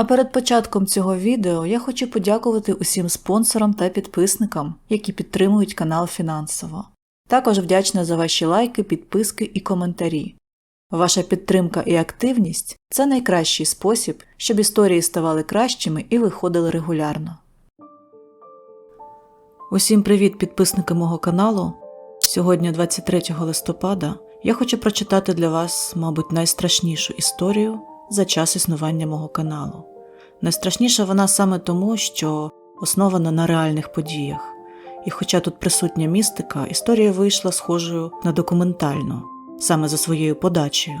А перед початком цього відео я хочу подякувати усім спонсорам та підписникам, які підтримують канал фінансово. Також вдячна за ваші лайки, підписки і коментарі. Ваша підтримка і активність це найкращий спосіб, щоб історії ставали кращими і виходили регулярно. Усім привіт, підписники мого каналу. Сьогодні, 23 листопада, я хочу прочитати для вас, мабуть, найстрашнішу історію за час існування мого каналу. Найстрашніша вона саме тому, що основана на реальних подіях. І хоча тут присутня містика, історія вийшла схожою на документальну, саме за своєю подачею.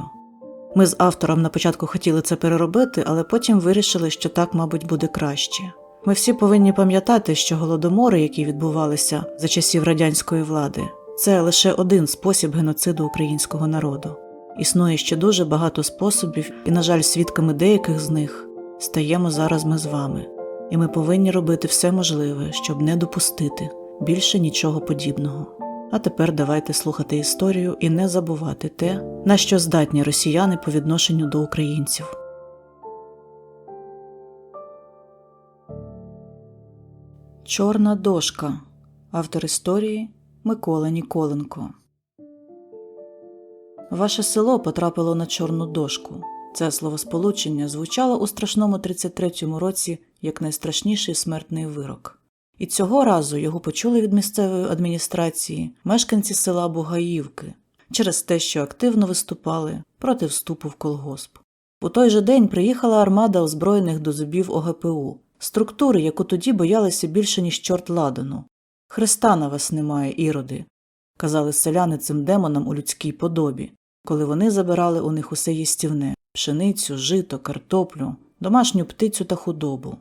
Ми з автором на початку хотіли це переробити, але потім вирішили, що так, мабуть, буде краще. Ми всі повинні пам'ятати, що голодомори, які відбувалися за часів радянської влади, це лише один спосіб геноциду українського народу. Існує ще дуже багато способів, і, на жаль, свідками деяких з них стаємо зараз ми з вами, і ми повинні робити все можливе, щоб не допустити більше нічого подібного. А тепер давайте слухати історію і не забувати те, на що здатні росіяни по відношенню до українців. Чорна дошка. Автор історії Микола Ніколенко. Ваше село потрапило на чорну дошку. Це словосполучення звучало у страшному 33-му році як найстрашніший смертний вирок. І цього разу його почули від місцевої адміністрації мешканці села Бугаївки через те, що активно виступали проти вступу в колгосп. У той же день приїхала армада озброєних до зубів ОГПУ, структури, яку тоді боялися більше, ніж чорт ладану. Христа на вас немає, іроди, казали селяни цим демонам у людській подобі, коли вони забирали у них усе їстівне пшеницю, жито, картоплю, домашню птицю та худобу.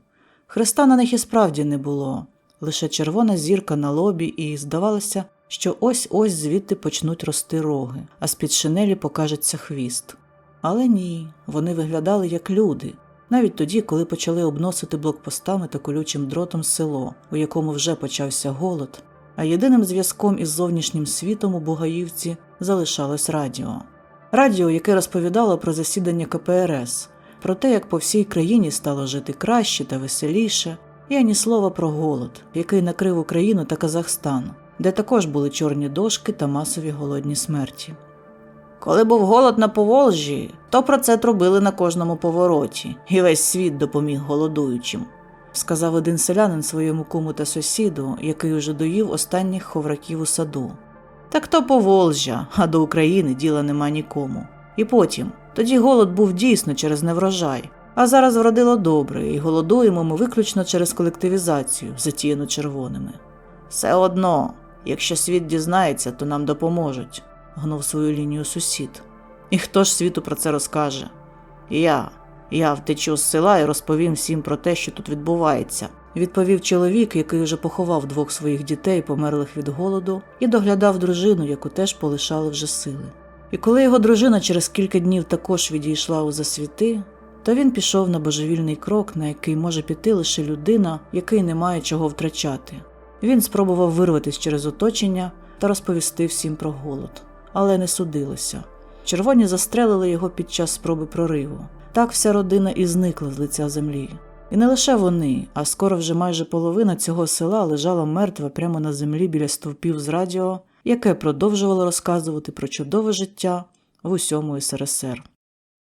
Христа на них і справді не було, лише червона зірка на лобі, і здавалося, що ось ось звідти почнуть рости роги, а з-під шинелі покажеться хвіст. Але ні, вони виглядали як люди, навіть тоді, коли почали обносити блокпостами та колючим дротом село, у якому вже почався голод, а єдиним зв'язком із зовнішнім світом у Бугаївці залишалось радіо. Радіо, яке розповідало про засідання КПРС, про те, як по всій країні стало жити краще та веселіше, і ані слова про голод, який накрив Україну та Казахстан, де також були чорні дошки та масові голодні смерті. Коли був голод на Поволжі, то про це трубили на кожному повороті, і весь світ допоміг голодуючим, сказав один селянин своєму куму та сусіду, який уже доїв останніх ховраків у саду. Так то Поволжя, а до України діла нема нікому. І потім, тоді голод був дійсно через неврожай, а зараз вродило добре, і голодуємо ми виключно через колективізацію, затіяну червоними. Все одно, якщо світ дізнається, то нам допоможуть, гнув свою лінію сусід. І хто ж світу про це розкаже? Я. Я втечу з села і розповім всім про те, що тут відбувається, відповів чоловік, який вже поховав двох своїх дітей, померлих від голоду, і доглядав дружину, яку теж полишали вже сили. І коли його дружина через кілька днів також відійшла у засвіти, то він пішов на божевільний крок, на який може піти лише людина, який не має чого втрачати. Він спробував вирватися через оточення та розповісти всім про голод, але не судилося. Червоні застрелили його під час спроби прориву. Так вся родина і зникла з лиця землі. І не лише вони, а скоро вже майже половина цього села лежала мертва прямо на землі біля стовпів з радіо, яке продовжувало розказувати про чудове життя в усьому СРСР.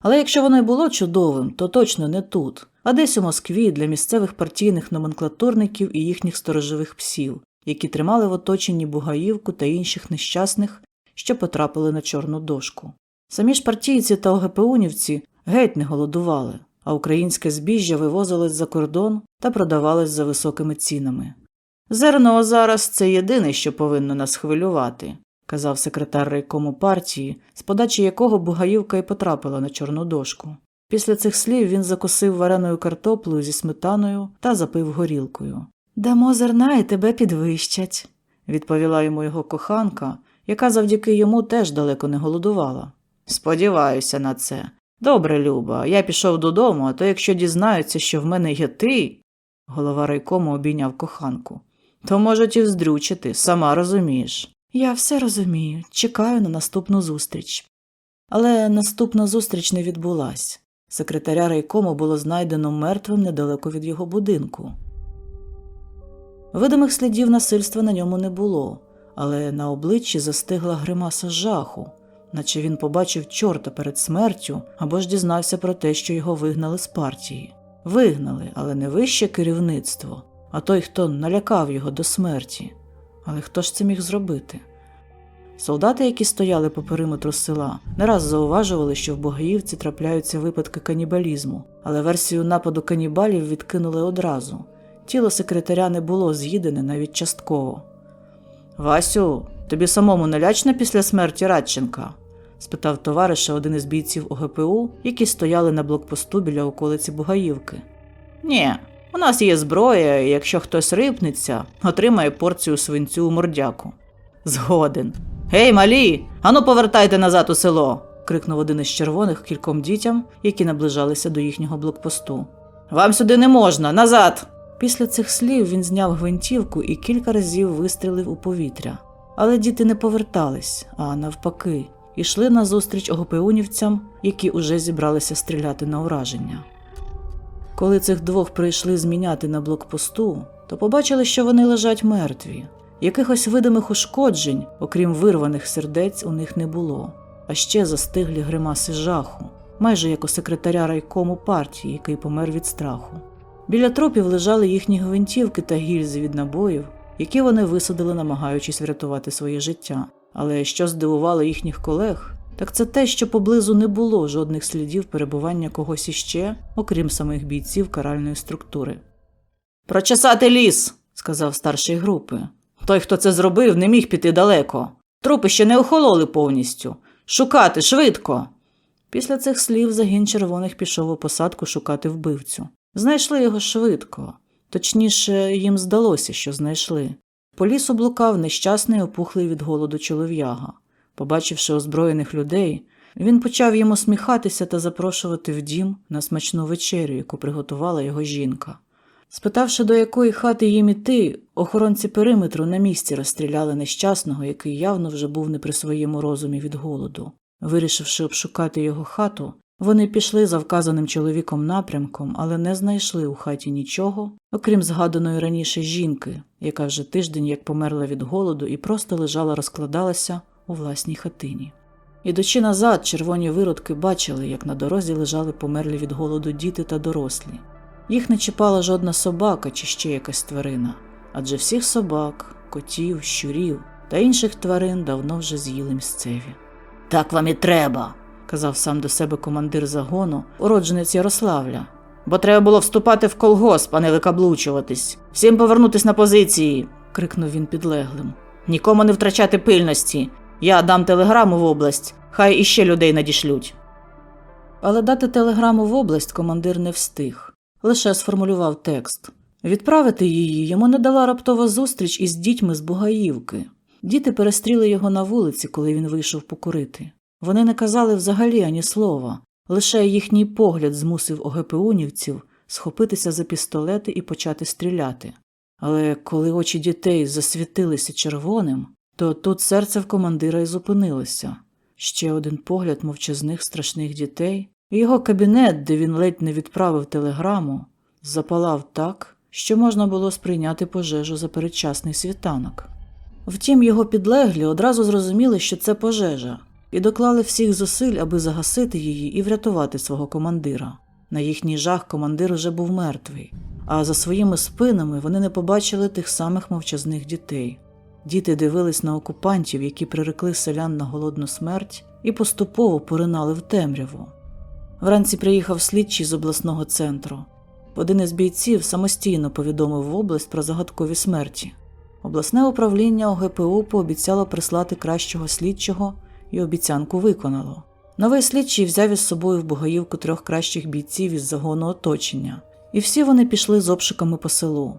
Але якщо воно й було чудовим, то точно не тут, а десь у Москві для місцевих партійних номенклатурників і їхніх сторожових псів, які тримали в оточенні Бугаївку та інших нещасних, що потрапили на чорну дошку. Самі ж партійці та ОГПУнівці геть не голодували, а українське збіжжя вивозилось за кордон та продавалось за високими цінами. Зерно зараз це єдине, що повинно нас хвилювати, казав секретар райкому партії, з подачі якого Бугаївка й потрапила на чорну дошку. Після цих слів він закусив вареною картоплею зі сметаною та запив горілкою. Дамо зерна і тебе підвищать, відповіла йому його коханка, яка завдяки йому теж далеко не голодувала. Сподіваюся на це. Добре, Люба, я пішов додому, а то якщо дізнаються, що в мене є ти. Голова райкому обійняв коханку. То можуть і вздрючити, сама розумієш. Я все розумію, чекаю на наступну зустріч. Але наступна зустріч не відбулась. Секретаря райкому було знайдено мертвим недалеко від його будинку. Видимих слідів насильства на ньому не було, але на обличчі застигла гримаса жаху, наче він побачив чорта перед смертю або ж дізнався про те, що його вигнали з партії. Вигнали, але не вище керівництво, а той, хто налякав його до смерті. Але хто ж це міг зробити? Солдати, які стояли по периметру села, не раз зауважували, що в Богоївці трапляються випадки канібалізму, але версію нападу канібалів відкинули одразу. Тіло секретаря не було з'їдене навіть частково. Васю, тобі самому не лячно після смерті Радченка? спитав товариша один із бійців ОГПУ, які стояли на блокпосту біля околиці Бугаївки. Ні, у нас є зброя, і якщо хтось рипнеться, отримає порцію свинцю у мордяку. Згоден. Гей, малі, ану повертайте назад у село. крикнув один із червоних кільком дітям, які наближалися до їхнього блокпосту. Вам сюди не можна, назад. Після цих слів він зняв гвинтівку і кілька разів вистрілив у повітря. Але діти не повертались, а навпаки, йшли назустріч огопеунівцям, які уже зібралися стріляти на ураження. Коли цих двох прийшли зміняти на блокпосту, то побачили, що вони лежать мертві. Якихось видимих ушкоджень, окрім вирваних сердець, у них не було, а ще застиглі гримаси жаху, майже як у секретаря райкому партії, який помер від страху. Біля трупів лежали їхні гвинтівки та гільзи від набоїв, які вони висадили, намагаючись врятувати своє життя. Але що здивувало їхніх колег, так це те, що поблизу не було жодних слідів перебування когось іще, окрім самих бійців каральної структури. Прочесати ліс, сказав старший групи. Той, хто це зробив, не міг піти далеко. Трупи ще не охололи повністю. Шукати швидко. Після цих слів загін червоних пішов у посадку шукати вбивцю. Знайшли його швидко, точніше, їм здалося, що знайшли. По лісу блукав нещасний опухлий від голоду чолов'яга. Побачивши озброєних людей, він почав їм усміхатися та запрошувати в дім на смачну вечерю, яку приготувала його жінка. Спитавши, до якої хати їм іти, охоронці периметру на місці розстріляли нещасного, який явно вже був не при своєму розумі від голоду. Вирішивши обшукати його хату, вони пішли за вказаним чоловіком напрямком, але не знайшли у хаті нічого, окрім згаданої раніше жінки, яка вже тиждень як померла від голоду і просто лежала розкладалася у власній хатині. Ідучи назад, червоні виродки бачили, як на дорозі лежали померлі від голоду діти та дорослі. Їх не чіпала жодна собака чи ще якась тварина, адже всіх собак, котів, щурів та інших тварин давно вже з'їли місцеві. Так вам і треба, казав сам до себе командир загону, уродженець Ярославля. Бо треба було вступати в колгосп, а не викаблучуватись. Всім повернутись на позиції, крикнув він підлеглим. Нікому не втрачати пильності. Я дам телеграму в область, хай іще людей надішлють. Але дати телеграму в область командир не встиг, лише сформулював текст. Відправити її йому не дала раптова зустріч із дітьми з Бугаївки. Діти перестріли його на вулиці, коли він вийшов покурити. Вони не казали взагалі ані слова, лише їхній погляд змусив ОГПУнівців схопитися за пістолети і почати стріляти. Але коли очі дітей засвітилися червоним, то тут серце в командира й зупинилося. Ще один погляд мовчазних страшних дітей, і його кабінет, де він ледь не відправив телеграму, запалав так, що можна було сприйняти пожежу за передчасний світанок. Втім, його підлеглі одразу зрозуміли, що це пожежа, і доклали всіх зусиль, аби загасити її і врятувати свого командира. На їхній жах командир уже був мертвий, а за своїми спинами вони не побачили тих самих мовчазних дітей. Діти дивились на окупантів, які прирекли селян на голодну смерть, і поступово поринали в темряву. Вранці приїхав слідчий з обласного центру. Один із бійців самостійно повідомив в область про загадкові смерті. Обласне управління ОГПУ пообіцяло прислати кращого слідчого і обіцянку виконало. Новий слідчий взяв із собою в Бугаївку трьох кращих бійців із загону оточення, і всі вони пішли з обшуками по селу.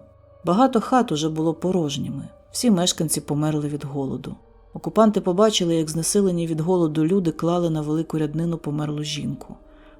Багато хат уже було порожніми, всі мешканці померли від голоду. Окупанти побачили, як знесилені від голоду люди клали на велику ряднину померлу жінку.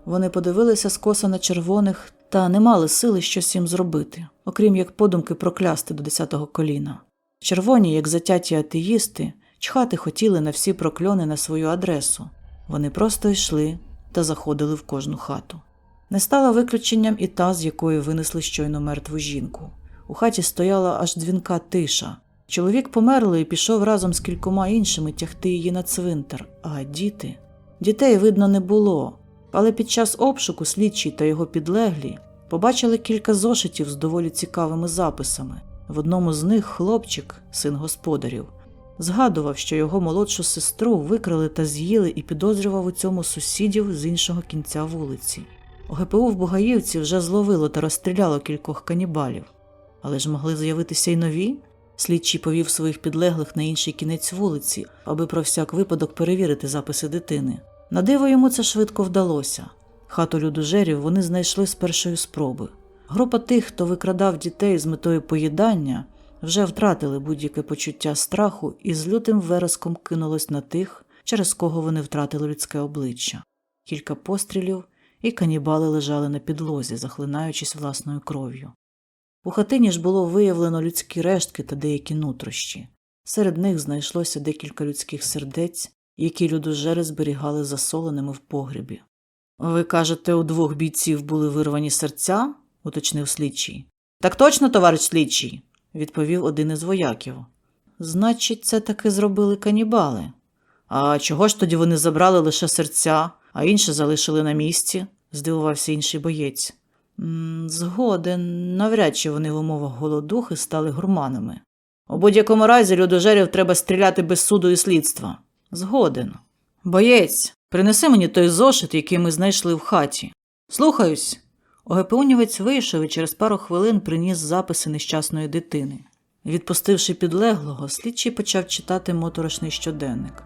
Вони подивилися скоса на червоних та не мали сили щось їм зробити, окрім як подумки проклясти до десятого коліна. Червоні, як затяті атеїсти, чхати хотіли на всі прокльони на свою адресу. Вони просто йшли та заходили в кожну хату. Не стала виключенням і та, з якої винесли щойно мертву жінку. У хаті стояла аж дзвінка тиша. Чоловік померлий і пішов разом з кількома іншими тягти її на цвинтар, а діти. Дітей видно не було, але під час обшуку слідчий та його підлеглі побачили кілька зошитів з доволі цікавими записами. В одному з них хлопчик, син господарів, згадував, що його молодшу сестру викрали та з'їли і підозрював у цьому сусідів з іншого кінця вулиці. ОГПУ в Бугаївці вже зловило та розстріляло кількох канібалів. Але ж могли з'явитися й нові. Слідчий повів своїх підлеглих на інший кінець вулиці, аби про всяк випадок перевірити записи дитини. На диво йому це швидко вдалося. Хату людожерів вони знайшли з першої спроби. Група тих, хто викрадав дітей з метою поїдання, вже втратили будь-яке почуття страху і з лютим вереском кинулось на тих, через кого вони втратили людське обличчя. Кілька пострілів, і канібали лежали на підлозі, захлинаючись власною кров'ю. У хатині ж було виявлено людські рештки та деякі нутрощі. Серед них знайшлося декілька людських сердець, які людожери зберігали засоленими в погребі. Ви кажете, у двох бійців були вирвані серця? уточнив слідчий. Так точно, товариш слідчий, відповів один із вояків. Значить, це таки зробили канібали. А чого ж тоді вони забрали лише серця, а інше залишили на місці? здивувався інший боєць. Згоден, навряд чи вони в умовах голодухи стали гурманами. У будь-якому разі людожерів треба стріляти без суду і слідства. Згоден. Боєць, принеси мені той зошит, який ми знайшли в хаті. Слухаюсь. ОГПУнівець вийшов і через пару хвилин приніс записи нещасної дитини. Відпустивши підлеглого, слідчий почав читати моторошний щоденник.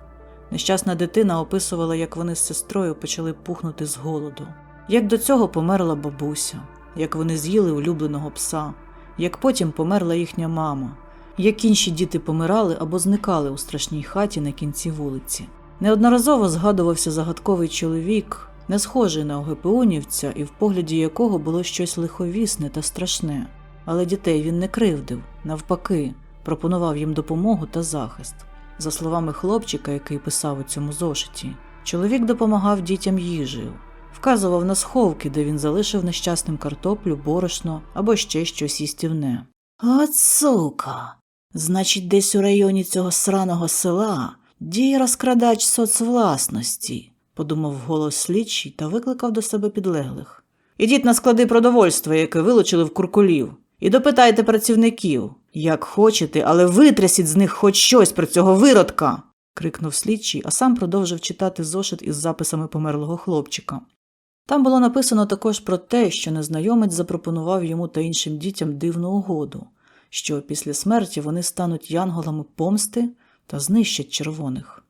Нещасна дитина описувала, як вони з сестрою почали пухнути з голоду, як до цього померла бабуся, як вони з'їли улюбленого пса, як потім померла їхня мама, як інші діти помирали або зникали у страшній хаті на кінці вулиці. Неодноразово згадувався загадковий чоловік, не схожий на ОГПУнівця і в погляді якого було щось лиховісне та страшне. Але дітей він не кривдив, навпаки, пропонував їм допомогу та захист. За словами хлопчика, який писав у цьому зошиті, чоловік допомагав дітям їжею, вказував на сховки, де він залишив нещасним картоплю, борошно або ще щось їстівне. От сука! Значить, десь у районі цього сраного села діє розкрадач соцвласності, подумав голос слідчий та викликав до себе підлеглих. Ідіть на склади продовольства, яке вилучили в куркулів, і допитайте працівників, як хочете, але витрясіть з них хоч щось про цього виродка. крикнув слідчий, а сам продовжив читати зошит із записами померлого хлопчика. Там було написано також про те, що незнайомець запропонував йому та іншим дітям дивну угоду, що після смерті вони стануть янголами помсти та знищать червоних.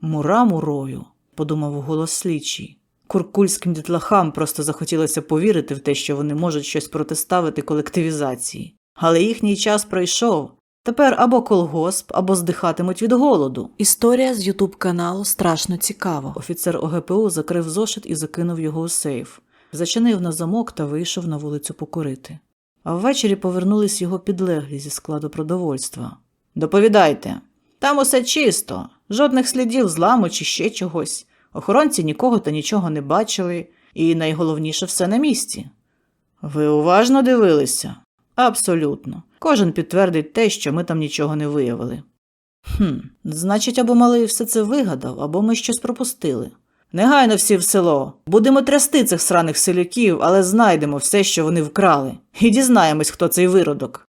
Мура мурою, подумав голос слідчий. Куркульським дітлахам просто захотілося повірити в те, що вони можуть щось протиставити колективізації. Але їхній час пройшов. Тепер або колгосп, або здихатимуть від голоду. Історія з Ютуб каналу страшно цікава. Офіцер ОГПУ закрив зошит і закинув його у сейф, зачинив на замок та вийшов на вулицю покурити. А ввечері повернулись його підлеглі зі складу продовольства. Доповідайте. Там усе чисто, жодних слідів зламу чи ще чогось. Охоронці нікого та нічого не бачили, і найголовніше все на місці. Ви уважно дивилися? Абсолютно. Кожен підтвердить те, що ми там нічого не виявили. Хм, значить, або малий все це вигадав, або ми щось пропустили. Негайно всі в село. Будемо трясти цих сраних селюків, але знайдемо все, що вони вкрали, і дізнаємось, хто цей виродок.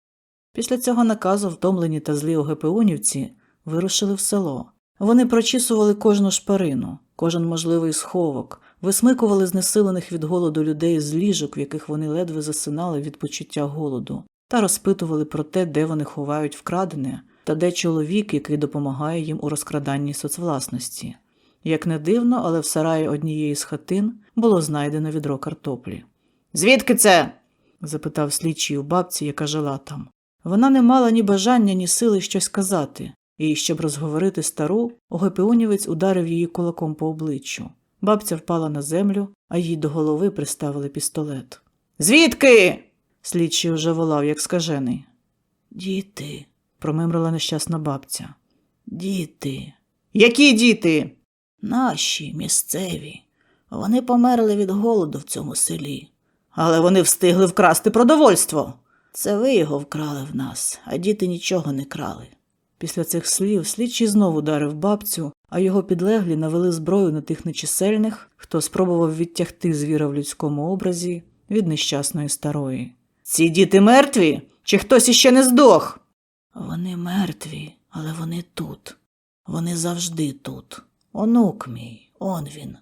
Після цього наказу втомлені та злі ОГПУнівці вирушили в село. Вони прочісували кожну шпарину, кожен можливий сховок, висмикували знесилених від голоду людей з ліжок, в яких вони ледве засинали від почуття голоду, та розпитували про те, де вони ховають вкрадене, та де чоловік, який допомагає їм у розкраданні соцвласності. Як не дивно, але в сараї однієї з хатин було знайдено відро картоплі. Звідки це? запитав слідчий у бабці, яка жила там. Вона не мала ні бажання, ні сили щось казати, і, щоб розговорити стару, Огепіонівець ударив її кулаком по обличчю. Бабця впала на землю, а їй до голови приставили пістолет. Звідки? Слідчий уже волав, як скажений. Діти, промимрила нещасна бабця. Діти. Які діти? Наші місцеві. Вони померли від голоду в цьому селі. Але вони встигли вкрасти продовольство. Це ви його вкрали в нас, а діти нічого не крали. Після цих слів слідчий знову ударив бабцю, а його підлеглі навели зброю на тих нечисельних, хто спробував відтягти звіра в людському образі від нещасної старої. Ці діти мертві? Чи хтось іще не здох? Вони мертві, але вони тут. Вони завжди тут. Онук мій, он він.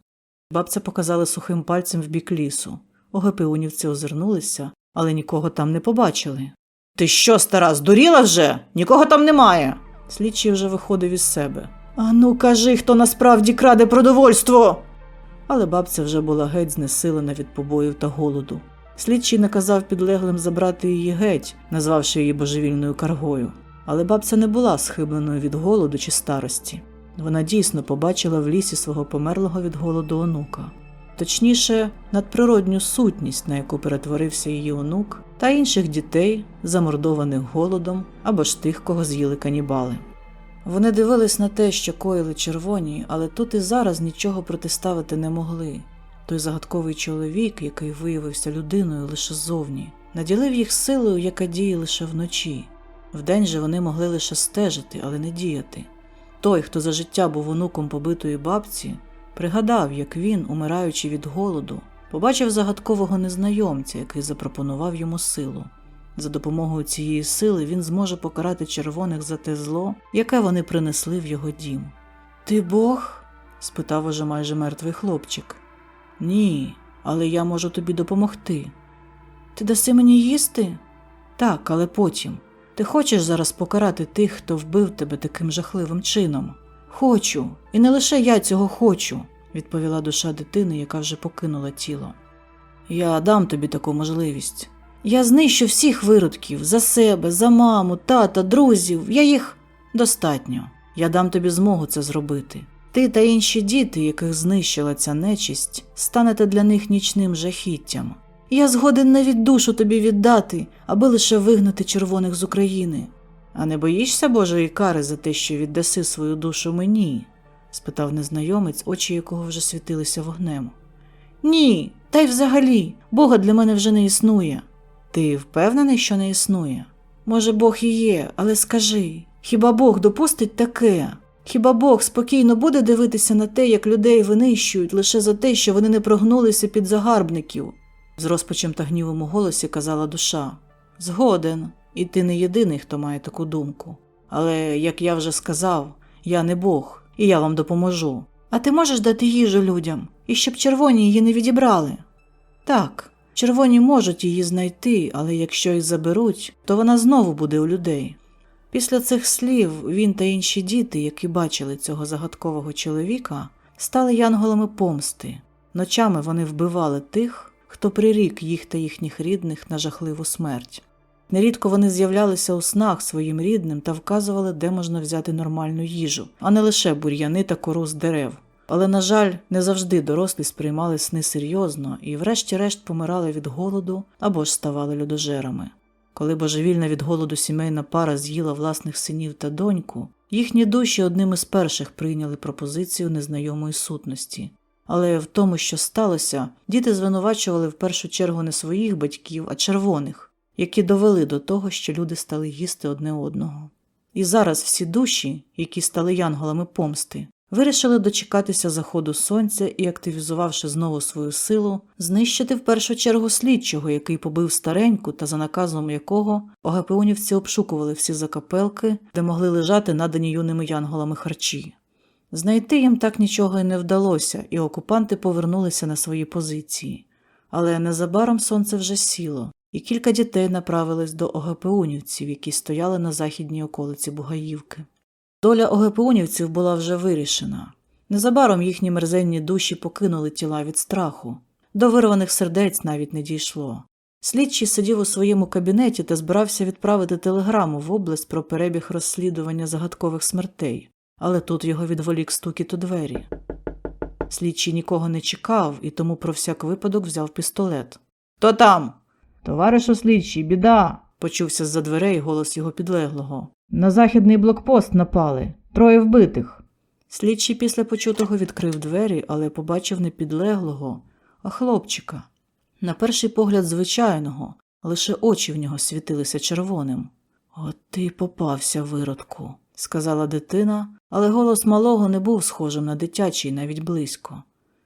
Бабця показала сухим пальцем в бік лісу. ОГПУнівці озирнулися, але нікого там не побачили. Ти що, стара, здуріла вже? Нікого там немає. Слідчий вже виходив із себе. Ану, кажи, хто насправді краде продовольство. Але бабця вже була геть знесилена від побоїв та голоду. Слідчий наказав підлеглим забрати її геть, назвавши її божевільною каргою. Але бабця не була схибленою від голоду чи старості. Вона дійсно побачила в лісі свого померлого від голоду онука, точніше, надприродню сутність, на яку перетворився її онук, та інших дітей, замордованих голодом або ж тих, кого з'їли канібали. Вони дивились на те, що коїли червоні, але тут і зараз нічого протиставити не могли. Той загадковий чоловік, який виявився людиною лише ззовні, наділив їх силою, яка діє лише вночі. Вдень же вони могли лише стежити, але не діяти. Той, хто за життя був онуком побитої бабці, пригадав, як він, умираючи від голоду, побачив загадкового незнайомця, який запропонував йому силу. За допомогою цієї сили він зможе покарати червоних за те зло, яке вони принесли в його дім. Ти Бог? спитав уже майже мертвий хлопчик. Ні, але я можу тобі допомогти. Ти даси мені їсти? Так, але потім. Ти хочеш зараз покарати тих, хто вбив тебе таким жахливим чином? Хочу, і не лише я цього хочу, відповіла душа дитини, яка вже покинула тіло. Я дам тобі таку можливість. Я знищу всіх виродків за себе, за маму, тата, друзів. Я їх достатньо. Я дам тобі змогу це зробити. Ти та інші діти, яких знищила ця нечисть, станете для них нічним жахіттям. Я згоден навіть душу тобі віддати, аби лише вигнати червоних з України. А не боїшся Божої кари за те, що віддаси свою душу мені? спитав незнайомець, очі якого вже світилися вогнем. Ні, та й взагалі, Бога для мене вже не існує. Ти впевнений, що не існує? Може, Бог і є, але скажи, хіба Бог допустить таке? Хіба Бог спокійно буде дивитися на те, як людей винищують лише за те, що вони не прогнулися під загарбників? з розпачем та гнівом у голосі казала душа. Згоден, і ти не єдиний, хто має таку думку. Але, як я вже сказав, я не Бог, і я вам допоможу. А ти можеш дати їжу людям, і щоб червоні її не відібрали? Так, червоні можуть її знайти, але якщо її заберуть, то вона знову буде у людей. Після цих слів він та інші діти, які бачили цього загадкового чоловіка, стали янголами помсти. Ночами вони вбивали тих, хто прирік їх та їхніх рідних на жахливу смерть. Нерідко вони з'являлися у снах своїм рідним та вказували, де можна взяти нормальну їжу, а не лише бур'яни та кору з дерев. Але, на жаль, не завжди дорослі сприймали сни серйозно і, врешті-решт, помирали від голоду або ж ставали людожерами. Коли божевільна від голоду сімейна пара з'їла власних синів та доньку, їхні душі одним із перших прийняли пропозицію незнайомої сутності. Але в тому, що сталося, діти звинувачували в першу чергу не своїх батьків, а червоних, які довели до того, що люди стали їсти одне одного. І зараз всі душі, які стали янголами помсти, вирішили дочекатися заходу сонця і, активізувавши знову свою силу, знищити в першу чергу слідчого, який побив стареньку та за наказом якого ОГПУнівці обшукували всі закапелки, де могли лежати надані юними янголами харчі. Знайти їм так нічого й не вдалося, і окупанти повернулися на свої позиції. Але незабаром сонце вже сіло, і кілька дітей направились до ОГПУнівців, які стояли на західній околиці Бугаївки. Доля ОГПУнівців була вже вирішена. Незабаром їхні мерзенні душі покинули тіла від страху, до вирваних сердець навіть не дійшло. Слідчий сидів у своєму кабінеті та збирався відправити телеграму в область про перебіг розслідування загадкових смертей, але тут його відволік стукіт у двері. Слідчий нікого не чекав і тому про всяк випадок взяв пістолет. Хто там? Товаришу слідчий, біда. почувся з-за дверей голос його підлеглого. На західний блокпост напали, троє вбитих. Слідчий після почутого відкрив двері, але побачив не підлеглого, а хлопчика. На перший погляд звичайного, лише очі в нього світилися червоним. От ти попався, виродку, сказала дитина, але голос малого не був схожим на дитячий навіть близько.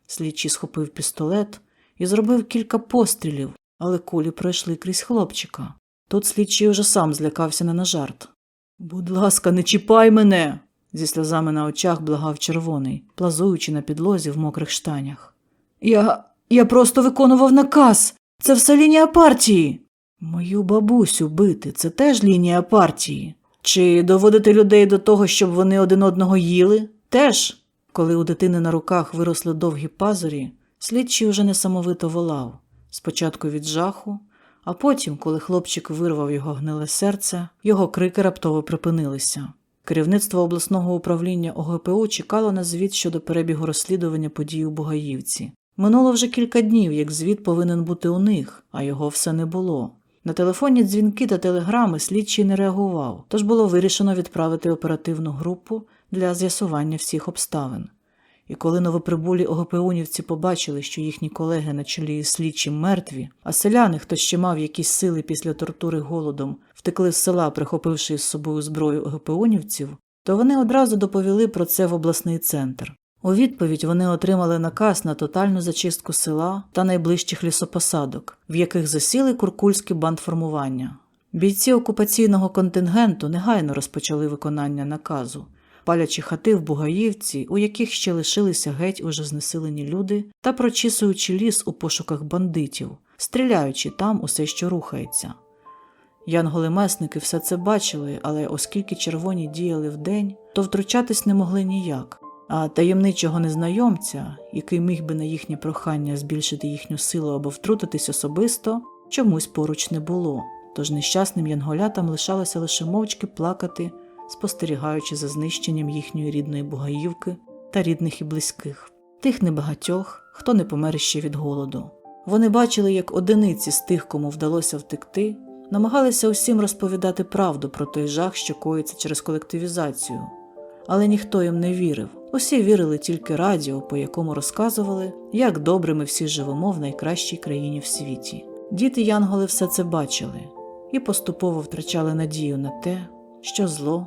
Слідчий схопив пістолет і зробив кілька пострілів, але кулі пройшли крізь хлопчика. Тут слідчий уже сам злякався не на жарт. Будь ласка, не чіпай мене. зі сльозами на очах благав червоний, плазуючи на підлозі в мокрих штанях. Я. я просто виконував наказ. Це все лінія партії. Мою бабусю бити це теж лінія партії. Чи доводити людей до того, щоб вони один одного їли? Теж. Коли у дитини на руках виросли довгі пазурі, слідчий уже несамовито волав спочатку від жаху, а потім, коли хлопчик вирвав його гниле серце, його крики раптово припинилися. Керівництво обласного управління ОГПУ чекало на звіт щодо перебігу розслідування подій у Бугаївці. Минуло вже кілька днів, як звіт повинен бути у них, а його все не було. На телефонні дзвінки та телеграми слідчий не реагував, тож було вирішено відправити оперативну групу для з'ясування всіх обставин. І коли новоприбулі ОГПУнівці побачили, що їхні колеги на чолі із слідчим мертві, а селяни, хто ще мав якісь сили після тортури голодом, втекли з села, прихопивши із собою зброю ОГПУнівців, то вони одразу доповіли про це в обласний центр. У відповідь вони отримали наказ на тотальну зачистку села та найближчих лісопосадок, в яких засіли куркульські бандформування. Бійці окупаційного контингенту негайно розпочали виконання наказу, палячи хати в Бугаївці, у яких ще лишилися геть уже знесилені люди, та прочісуючи ліс у пошуках бандитів, стріляючи там усе, що рухається. Янголи-месники все це бачили, але оскільки червоні діяли вдень, то втручатись не могли ніяк. А таємничого незнайомця, який міг би на їхнє прохання збільшити їхню силу або втрутитись особисто, чомусь поруч не було. Тож нещасним янголятам лишалося лише мовчки плакати, спостерігаючи за знищенням їхньої рідної бугаївки та рідних і близьких, тих небагатьох, хто не помер ще від голоду. Вони бачили, як одиниці з тих, кому вдалося втекти, намагалися усім розповідати правду про той жах, що коїться через колективізацію. Але ніхто їм не вірив. Усі вірили тільки радіо, по якому розказували, як добре ми всі живемо в найкращій країні в світі. Діти Янголи все це бачили і поступово втрачали надію на те, що зло